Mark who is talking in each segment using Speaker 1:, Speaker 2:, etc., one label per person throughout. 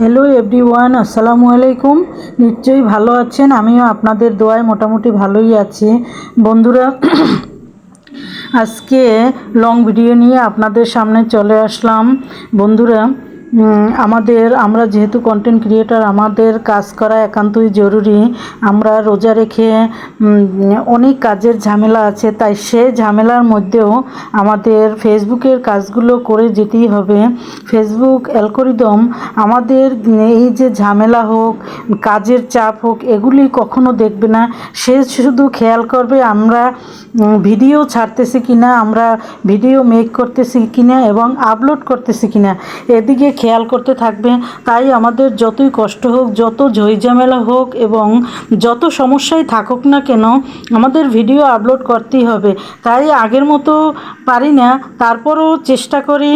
Speaker 1: Hello everyone আসসালামু আলাইকুম নিশ্চয়ই ভালো আছেন, আমিও আপনাদের দোয়ায় মোটামুটি ভালোই আছি। বন্ধুরা, আজকে লং ভিডিও নিয়ে আপনাদের সামনে চলে আসলাম। বন্ধুরা আমাদের, আমরা যেহেতু কন্টেন্ট ক্রিয়েটার আমাদের কাজ করা একান্তই জরুরি। আমরা রোজা রেখে অনেক কাজের ঝামেলা আছে, তাই সে ঝামেলার মধ্যেও আমাদের ফেসবুকের কাজগুলো করে যেতেই হবে। ফেসবুক অ্যালকোরিদম আমাদের, এই যে ঝামেলা হোক, কাজের চাপ হোক, এগুলি কখনো দেখবে না। সে শুধু খেয়াল করবে আমরা ভিডিও ছাড়তেছি কিনা, আমরা ভিডিও মেক করতেছি কিনা এবং আপলোড করতেছি কিনা। এদিকে খেয়াল করতে থাকবে। তাই আমাদের যতই কষ্ট হোক, যত ঝইঝামেলা হোক এবং যত সমস্যাই থাকুক না কেন, আমাদের ভিডিও আপলোড করতেই হবে। তাই আগের মতো পারি না। তারপরও চেষ্টা করি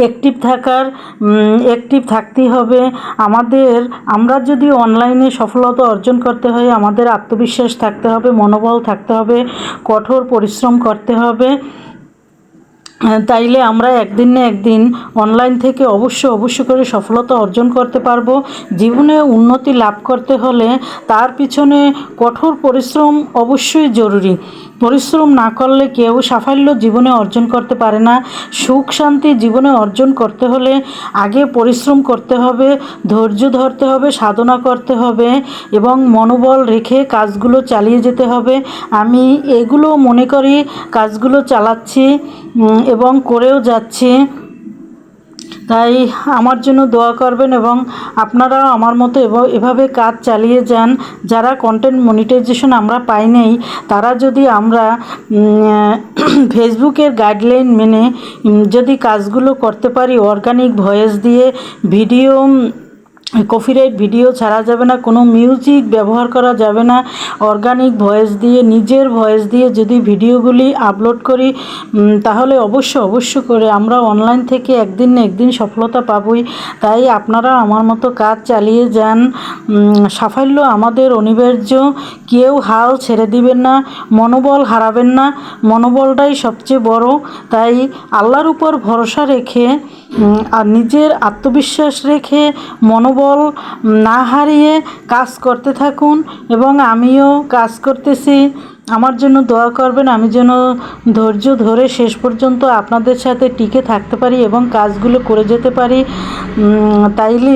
Speaker 1: অ্যাক্টিভ থাকার অ্যাক্টিভ থাকতেই হবে। আমাদের, আমরা যদি অনলাইনে সফলতা অর্জন করতে হয়, আমাদের আত্মবিশ্বাস থাকতে হবে, মনোবল থাকতে হবে, কঠোর পরিশ্রম করতে হবে। তাইলে আমরা একদিন না একদিন অনলাইন থেকে অবশ্য অবশ্য করে সফলতা অর্জন করতে পারব। জীবনে উন্নতি লাভ করতে হলে তার পিছনে কঠোর পরিশ্রম অবশ্যই জরুরি। পরিশ্রম না করলে কেউ সাফল্য জীবনে অর্জন করতে পারে না। সুখ শান্তি জীবনে অর্জন করতে হলে আগে পরিশ্রম করতে হবে, ধৈর্য ধরতে হবে, সাধনা করতে হবে এবং মনোবল রেখে কাজগুলো চালিয়ে যেতে হবে। আমি এগুলো মনে করি, কাজগুলো চালাচ্ছি এবং করেও যাচ্ছি। তাই আমার জন্য দোয়া করবেন এবং আপনারাও আমার মতো এভ- এভাবে কাজ চালিয়ে যান। যারা কন্টেন্ট মনিটাইজেশন আমরা পাই নাই, তারা যদি আমরা ফেসবুকের গাইডলাইন মেনে যদি কাজগুলো করতে পারি অর্গানিক ভয়েস দিয়ে ভিডিও কপিরাইট ভিডিও ছাড়া যাবে না, কোনো মিউজিক ব্যবহার করা যাবে না। অর্গানিক ভয়েস দিয়ে, নিজের ভয়েস দিয়ে যদি ভিডিওগুলি আপলোড করি তাহলে অবশ্য অবশ্য করে আমরা অনলাইন থেকে একদিন না একদিন সফলতা পাবই। তাই আপনারা আমার মতো কাজ চালিয়ে যান। সাফল্য আমাদের অনিবার্য। কেউ হাল ছেড়ে দিবেন না, মনোবল হারাবেন না। মনোবলটাই সবচেয়ে বড়। তাই আল্লাহর উপর ভরসা রেখে আর নিজের আত্মবিশ্বাস রেখে মনোবল না হারিয়ে কাজ করতে থাকুন এবং আমিও কাজ করতেছি। আমার জন্য দোয়া করবেন, আমি যেন ধৈর্য ধরে শেষ পর্যন্ত আপনাদের সাথে টিকে থাকতে পারি এবং কাজগুলো করে যেতে পারি। তাইলে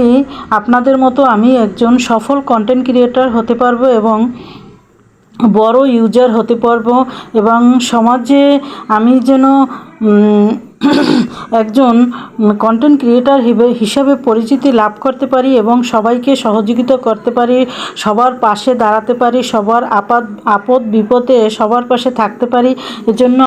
Speaker 1: আপনাদের মতো আমি একজন সফল কন্টেন্ট ক্রিয়েটর হতে পারব এবং বড় ইউজার হতে পারব এবং সমাজে আমি যেন একজন কন্টেন্ট ক্রিয়েটার হিসাবে পরিচিতি লাভ করতে পারি এবং সবাইকে সহযোগিতা করতে পারি, সবার পাশে দাঁড়াতে পারি, সবার আপাদ আপদ বিপদে সবার পাশে থাকতে পারি। এজন্য